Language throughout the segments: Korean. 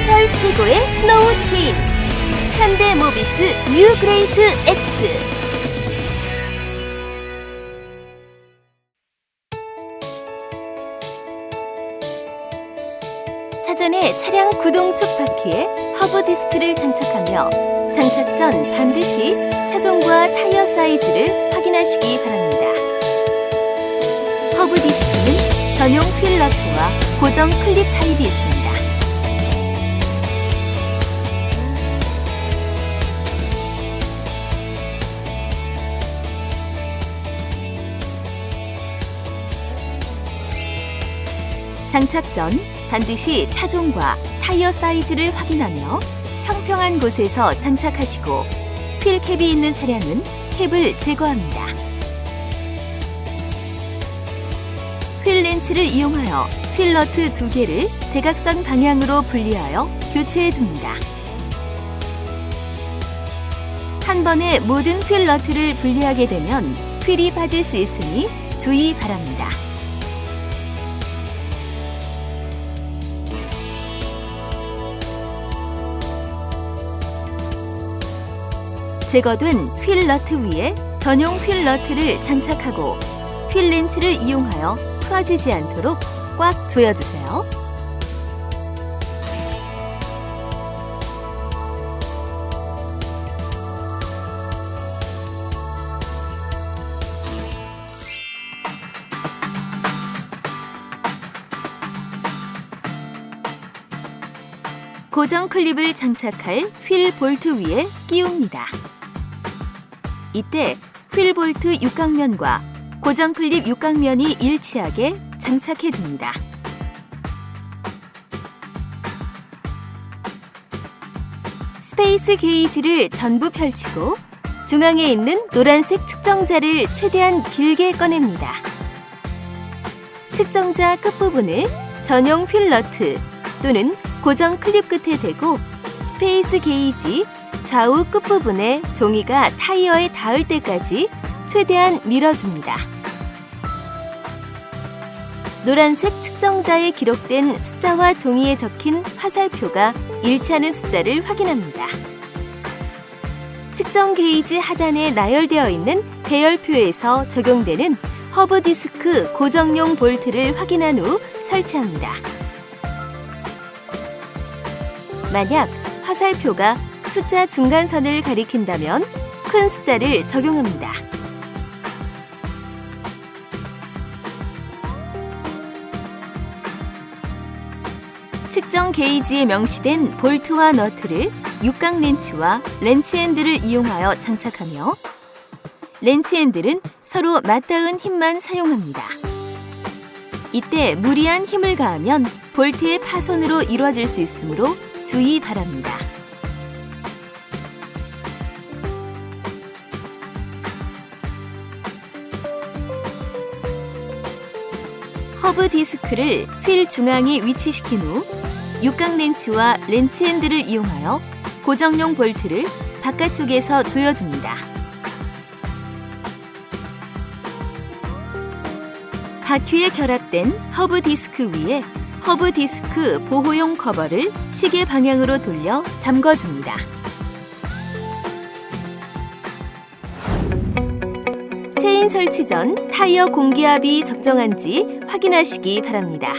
겨울철 최고의 스노우 체인 현대 모비스 뉴 그레이트 X 사전에 차량 구동 쪽 바퀴에 허브 디스크를 장착하며 장착 전 반드시 차종과 타이어 사이즈를 확인하시기 바랍니다. 허브 디스크는 전용 휠 너트와 고정 클립 타입이 있습니다. 장착 전 반드시 차종과 타이어 사이즈를 확인하며 평평한 곳에서 장착하시고 휠 캡이 있는 차량은 캡을 제거합니다. 휠 렌치를 이용하여 휠 너트 두 개를 대각선 방향으로 분리하여 교체해 줍니다. 한 번에 모든 휠 너트를 분리하게 되면 휠이 빠질 수 있으니 주의 바랍니다. 제거된 휠 너트 위에 전용 휠 너트를 장착하고 휠 렌치를 이용하여 풀어지지 않도록 꽉 조여주세요. 고정 클립을 장착할 휠 볼트 위에 끼웁니다. 이때 휠 볼트 육각면과 고정 클립 육각면이 일치하게 장착해 줍니다. 스페이스 게이지를 전부 펼치고 중앙에 있는 노란색 측정자를 최대한 길게 꺼냅니다. 측정자 끝부분을 전용 휠 너트 또는 고정 클립 끝에 대고 스페이스 게이지 좌우 끝부분에 종이가 타이어에 닿을 때까지 최대한 밀어줍니다. 노란색 측정자에 기록된 숫자와 종이에 적힌 화살표가 일치하는 숫자를 확인합니다. 측정 게이지 하단에 나열되어 있는 배열표에서 적용되는 허브 디스크 고정용 볼트를 확인한 후 설치합니다. 만약 화살표가 숫자 중간선을 가리킨다면 큰 숫자를 적용합니다. 측정 게이지에 명시된 볼트와 너트를 육각 렌치와 렌치 핸들을 이용하여 장착하며 렌치 핸들은 서로 맞닿은 힘만 사용합니다. 이때 무리한 힘을 가하면 볼트의 파손으로 이루어질 수 있으므로 주의 바랍니다. 허브 디스크를 휠 중앙에 위치시킨 후 육각 렌치와 렌치 핸들을 이용하여 고정용 볼트를 바깥쪽에서 조여줍니다. 바퀴에 결합된 허브 디스크 위에 허브 디스크 보호용 커버를 시계 방향으로 돌려 잠궈줍니다. 설치 전 타이어 공기압이 적정한지 확인하시기 바랍니다.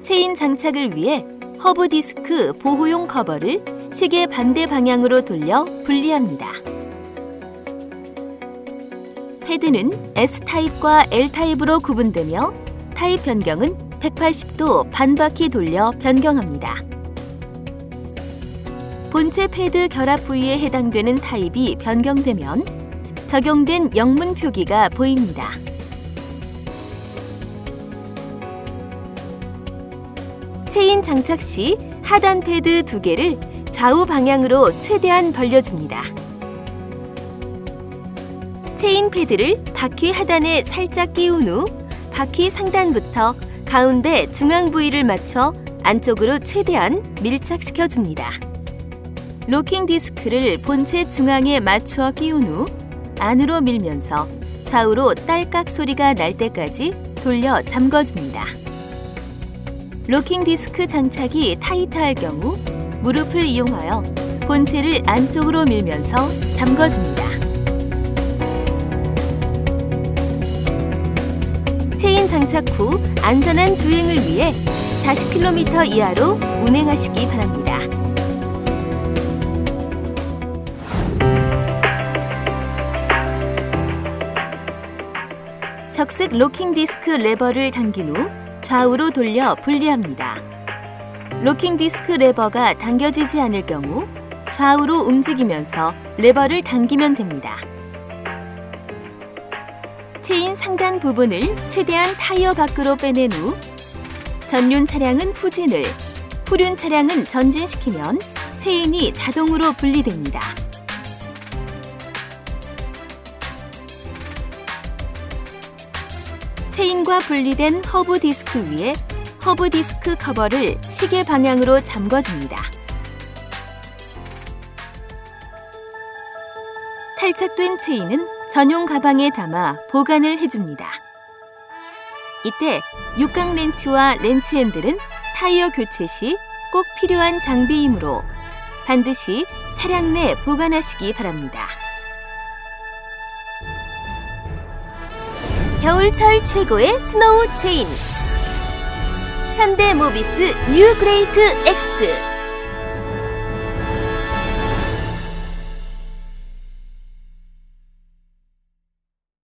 체인 장착을 위해 허브 디스크 보호용 커버를 시계 반대 방향으로 돌려 분리합니다. 헤드는 S타입과 L타입으로 구분되며 타입 변경은 180도 반바퀴 돌려 변경합니다. 본체 패드 결합 부위에 해당되는 타입이 변경되면 적용된 영문 표기가 보입니다. 체인 장착 시 하단 패드 두 개를 좌우 방향으로 최대한 벌려줍니다. 체인 패드를 바퀴 하단에 살짝 끼운 후 바퀴 상단부터 가운데 중앙 부위를 맞춰 안쪽으로 최대한 밀착시켜 줍니다. 로킹 디스크를 본체 중앙에 맞추어 끼운 후 안으로 밀면서 좌우로 딸깍 소리가 날 때까지 돌려 잠궈줍니다. 로킹 디스크 장착이 타이트할 경우 무릎을 이용하여 본체를 안쪽으로 밀면서 잠궈줍니다. 체인 장착 후 안전한 주행을 위해 40km 이하로 운행하시기 바랍니다. 적색 로킹 디스크 레버를 당긴 후 좌우로 돌려 분리합니다. 로킹 디스크 레버가 당겨지지 않을 경우 좌우로 움직이면서 레버를 당기면 됩니다. 체인 상단 부분을 최대한 타이어 밖으로 빼낸 후 전륜 차량은 후진을, 후륜 차량은 전진시키면 체인이 자동으로 분리됩니다. 체인과 분리된 허브 디스크 위에 허브 디스크 커버를 시계 방향으로 잠궈줍니다. 탈착된 체인은 전용 가방에 담아 보관을 해줍니다. 이때 육각 렌치와 렌치 핸들은 타이어 교체 시 꼭 필요한 장비이므로 반드시 차량 내 보관하시기 바랍니다. 겨울철 최고의 스노우 체인. 현대 모비스 뉴 그레이트 X